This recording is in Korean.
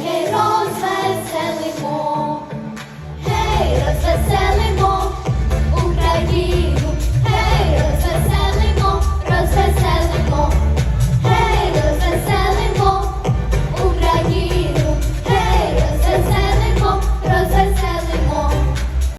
해라